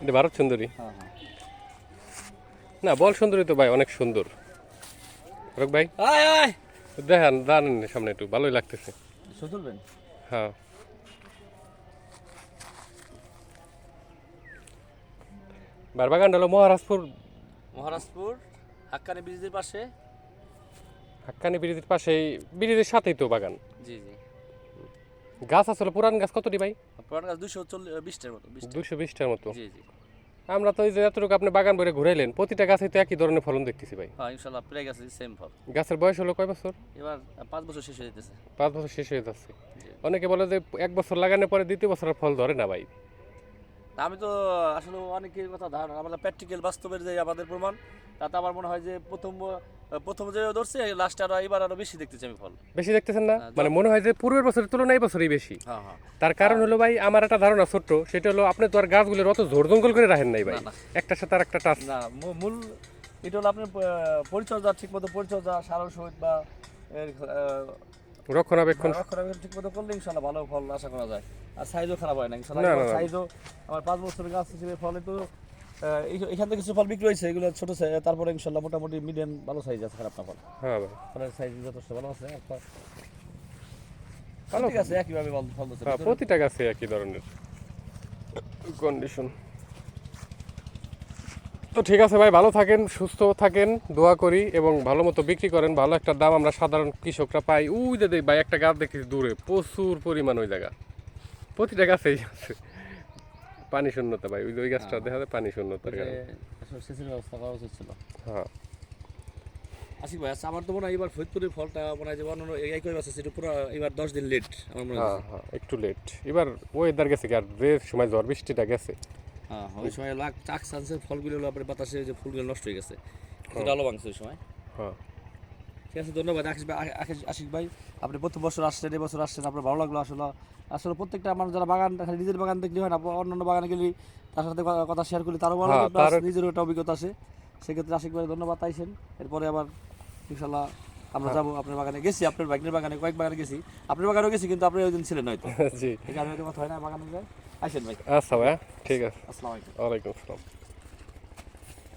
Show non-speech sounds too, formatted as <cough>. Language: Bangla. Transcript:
এটা ভারত সুন্দরী? হ্যাঁ হ্যাঁ। না বল সুন্দরী তো ভাই অনেক সুন্দর। রক ভাই? আয় আয়। দেখেন দাঁড়ান সামনে একটু ভালোই লাগতেছে। হ্যাঁ। বারবাগান হলো মহারাজপুর। মহারাজপুর হাক্কানি ব্রিজের পাশে। হাক্কানি ব্রিজের পাশেই ব্রিজের সাথেই তো বাগান। জি জি। গাছ আসলে পুরান গাছ কতটি ভাই? পুরান গাছ দুশো চল্লিশ বিশটার মতো দুশো বিশটার মতো? জি জি। আমরা তো এই যে এতটুকু আপনি বাগান ভরে ঘুরাইলেন প্রতিটা গাছে তো একই ধরনের ফলন দেখতেছি ভাই। হ্যাঁ প্রায় গাছে সেম ফল। গাছের বয়স হলো কয় বছর? এবার পাঁচ বছর শেষ হয়ে যেতেছে পাঁচ বছর শেষ হয়ে যাচ্ছে। অনেকে বলে যে এক বছর লাগানোর পরে দ্বিতীয় বছর ফল ধরে না ভাই। আমি তো আসলে অনেকের কথা ধারণা আমরা প্র্যাকটিক্যাল বাস্তবের যে আমাদের প্রমাণ তাতে আমার মনে হয় যে প্রথম প্রথম যে ধরছে লাস্টে আরও এবার আরও বেশি দেখতেছি আমি ফল। বেশি দেখতেছেন না? মানে মনে হয় যে পূর্বের বছরের তুলনায় এই বছরই বেশি। হ্যাঁ হ্যাঁ। তার কারণ হলো ভাই আমার একটা ধারণা ছোট্ট সেটা হলো আপনি তো আর গাছগুলোর অত জোর জঙ্গল করে রাখেন নাই ভাই। না। সাথে আর একটা টাচ না মূল এটা হলো আপনার পরিচর্যা ঠিক মতো পরিচর্যা সার সহিত বা রক্ষণাবেক্ষণ? রক্ষণাবেক্ষণ ঠিক মতো করলে ইনশাল্লাহ ভালো ফল আশা করা যায়। আর সাইজও খারাপ হয় না ইনশাল্লাহ। সাইজও আমার পাঁচ বছরের গাছ হিসেবে ফলে তো এখান থেকে কিছু ফল বিক্রি হয়েছে এগুলো ছোট সাইজ তারপরে ইনশাল্লাহ মোটামুটি মিডিয়াম ভালো সাইজ আছে খারাপ না ফল। হ্যাঁ ভাই। ফলের সাইজ যথেষ্ট ভালো আছে একটা ভালো ঠিক আছে একইভাবে ফল ফল হ্যাঁ প্রতিটা গাছে একই ধরনের কন্ডিশন তো ঠিক আছে ভাই ভালো থাকেন সুস্থ থাকেন দোয়া করি এবং ভালো মতো বিক্রি করেন। ভালো একটা দাম আমরা সাধারণ কৃষকরা পাই। উই দেখ ভাই একটা গাছ দেখি দূরে প্রচুর পরিমাণ ওই জায়গা। প্রতিটা গাছেই আছে। পানি শূন্যতা ভাই ওই ওই গাছটা দেখা যায় পানি শূন্যতার কারণে। সেচের ব্যবস্থা করা উচিত ছিল। হ্যাঁ। আশিক ভাই আচ্ছা আমার তো মনে হয় এবার ফরিদপুরের ফলটা মনে হয় যে সেটা পুরো এবার দশ দিন লেট আমার মনে হয়। হ্যাঁ হ্যাঁ একটু লেট এবার ওয়েদার গেছে কি আর যে সময় ঝড় বৃষ্টিটা গেছে। হ্যাঁ ওই সময় লাখ চাক চান্সের ফলগুলো হলো আপনার বাতাসে যে ফুলগুলো নষ্ট হয়ে গেছে। ভাঙছে ওই সময়। হ্যাঁ। ঠিক আছে ধন্যবাদ আশিস ভাই আশিস- ভাই। আপনি প্রথম বছর আসছেন এবছর আসছেন আপনার ভালো লাগল আসলে। আসলে প্রত্যেকটা আমার যারা বাগান খালি নিজের বাগান দেখলে হয় না অন্যান্য বাগানে গেলে তার সাথে কথা শেয়ার করলে তারও ভালো হ্যাঁ, লাগে নিজেরও একটা অভিজ্ঞতা আছে। সেক্ষেত্রে আশিক ভাই ধন্যবাদ আইসেন। এরপরে আবার ইনশাল্লাহ আমরা যাব আপনার বাগানে। গেছি আপনার বাইকের বাগানে কয়েক বাগানে গেছি। আপনার বাগানেও গেছি কিন্তু আপনি ওই দিন ছিলেন হয়তো। <laughs> জি। কথা হয় না বাগানে যায়। আইসেন ভাই। আচ্ছা ভাই ঠিক আছে। আসসালামু আলাইকুম। ওয়ালাইকুম আসসালাম।